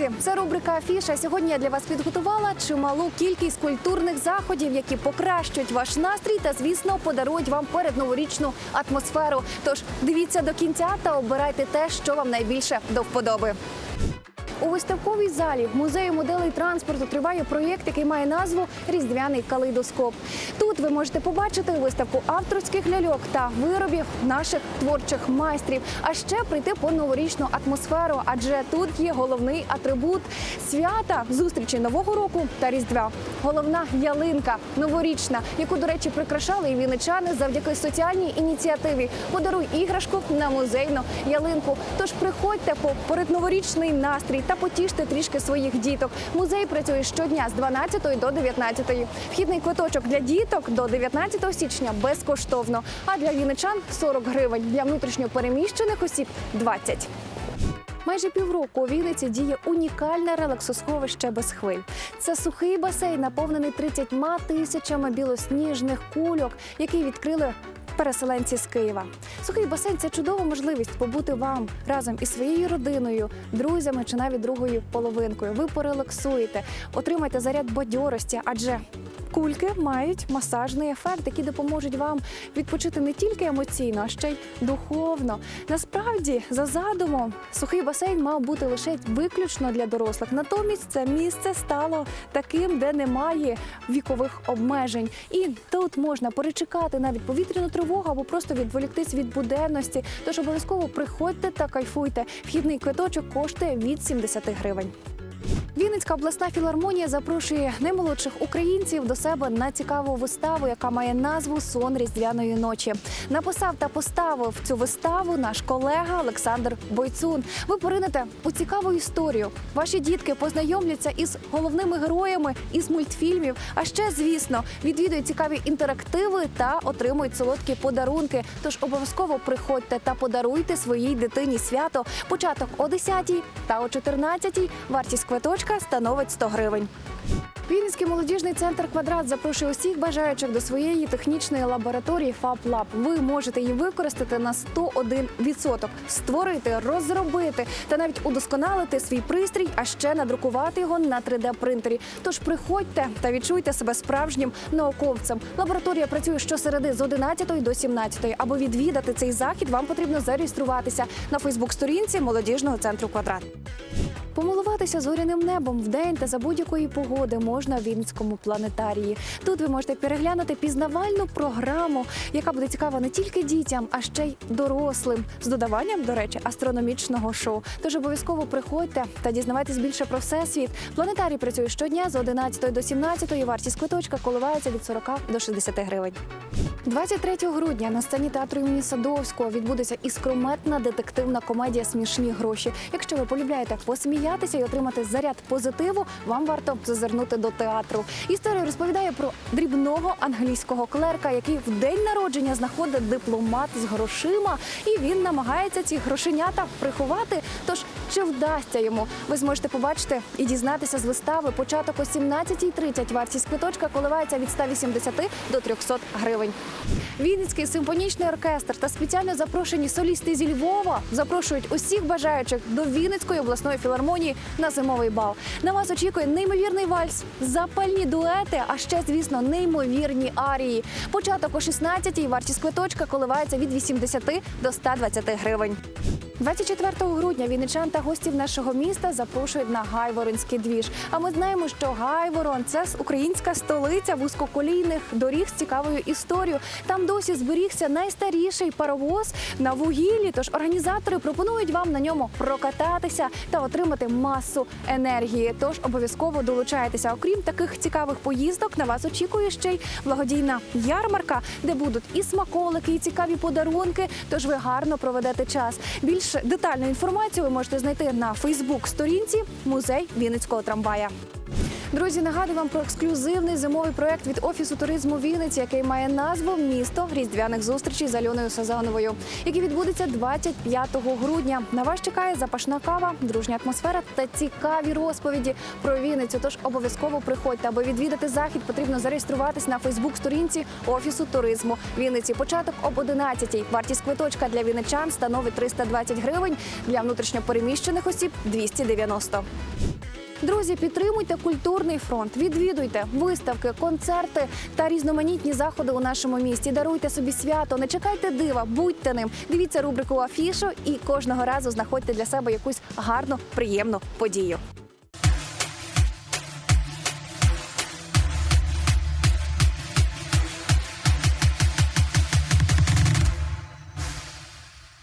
Друзі, це рубрика Афіша. Сьогодні я для вас підготувала чималу кількість культурних заходів, які покращують ваш настрій та, звісно, подарують вам передноворічну атмосферу. Тож дивіться до кінця та обирайте те, що вам найбільше до вподоби. У виставковій залі музею моделей транспорту триває проєкт, який має назву Різдвяний калейдоскоп. Тут ви можете побачити виставку авторських ляльок та виробів наших творчих майстрів. А ще прийти по новорічну атмосферу, адже тут є головний атрибут свята зустрічі нового року та різдвя. Головна ялинка новорічна, яку, до речі, прикрашали і віничани завдяки соціальній ініціативі. Подаруй іграшку на музейну ялинку. Тож приходьте по передноворічний настрій та потіште трішки своїх діток. Музей працює щодня з 12 до 19. Вхідний квиточок для діток до 19 січня безкоштовно. А для віничан 40 гривень. Для внутрішньопереміщених осіб 20. Майже півроку у Вінниці діє унікальне релаксосховище без хвиль. Це сухий басейн, наповнений 30 тисячами білосніжних кульок, які відкрили. Переселенці з Києва. Сухий басейн це чудова можливість побути вам разом із своєю родиною, друзями чи навіть другою половинкою. Ви порелаксуєте, отримайте заряд бадьорості, адже кульки мають масажний ефект, який допоможуть вам відпочити не тільки емоційно, а ще й духовно. Насправді, за задумом, сухий басейн мав бути лише виключно для дорослих. Натомість це місце стало таким, де немає вікових обмежень. І тут можна перечекати навіть повітряну тривогу або просто відволіктись від буденності. Тож обов'язково приходьте та кайфуйте. Вхідний квиточок коштує від 70 гривень. Вінницька обласна філармонія запрошує наймолодших українців до себе на цікаву виставу, яка має назву Сон різдвяної ночі. Написав та поставив цю виставу наш колега Олександр Бойцун. Ви поринете у цікаву історію. Ваші дітки познайомляться із головними героями із мультфільмів. А ще, звісно, відвідують цікаві інтерактиви та отримують солодкі подарунки. Тож обов'язково приходьте та подаруйте своїй дитині свято. Початок о 10 та о 14 Вартість квиточка становить 100 гривень. Вінницький молодіжний центр квадрат запрошує усіх бажаючих до своєї технічної лабораторії FabLab. Ви можете її використати на 101%. створити, розробити та навіть удосконалити свій пристрій, а ще надрукувати його на 3D принтері. Тож приходьте та відчуйте себе справжнім науковцем. Лабораторія працює щосереди з 11 до 17. Аби відвідати цей захід, вам потрібно зареєструватися на Фейсбук-сторінці молодіжного центру квадрат. Помилуватися зоряним небом вдень та за будь-якої погоди можна в Вінницькому планетарії. Тут ви можете переглянути пізнавальну програму, яка буде цікава не тільки дітям, а ще й дорослим, з додаванням, до речі, астрономічного шоу. Тож обов'язково приходьте та дізнавайтесь більше про всесвіт. Планетарій працює щодня з 11 до 17. Вартість квиточка коливається від 40 до 60 гривень. 23 грудня на сцені театру імені Садовського відбудеться іскрометна детективна комедія Смішні гроші. Якщо ви полюбляєте посміятися і отримати заряд позитиву, вам варто зазирнути до театру. Історія розповідає про дрібного англійського клерка, який в день народження знаходить дипломат з грошима, і він намагається ці грошенята приховати. Тож чи вдасться йому? Ви зможете побачити і дізнатися з вистави. Початок о 17.30. Вартість квиточка коливається від 180 до 300 гривень. Вінницький симфонічний оркестр та спеціально запрошені солісти зі Львова запрошують усіх бажаючих до Вінницької обласної філармонії на зимовий бал. На вас очікує неймовірний вальс, запальні дуети, а ще, звісно, неймовірні арії. Початок о 16-й, вартість квиточка коливається від 80 до 120 гривень. 24 грудня вінничан та гостів нашого міста запрошують на Гайворонський двіж. А ми знаємо, що Гайворон це українська столиця вузькоколійних доріг з цікавою історією. Там досі зберігся найстаріший паровоз на вугіллі. Тож організатори пропонують вам на ньому прокататися та отримати масу енергії. Тож обов'язково долучайтеся. Окрім таких цікавих поїздок, на вас очікує ще й благодійна ярмарка, де будуть і смаколики, і цікаві подарунки. Тож ви гарно проведете час. Більш детальну інформацію ви можете знайти на Фейсбук-сторінці Музей Вінницького трамвая. Друзі, нагадую вам про ексклюзивний зимовий проект від офісу туризму Вінниці, який має назву Місто різдвяних зустрічей з Альоною Сазановою, який відбудеться 25 грудня. На вас чекає запашна кава, дружня атмосфера та цікаві розповіді про Вінницю. Тож обов'язково приходьте, аби відвідати захід. Потрібно зареєструватись на Фейсбук-сторінці офісу туризму Вінниці. Початок об 11-й. Вартість квиточка для вінничан становить 320 гривень, для внутрішньопереміщених осіб 290. Друзі, підтримуйте культурний фронт, відвідуйте виставки, концерти та різноманітні заходи у нашому місті. Даруйте собі свято, не чекайте дива, будьте ним. Дивіться рубрику Афішу і кожного разу знаходьте для себе якусь гарну, приємну подію.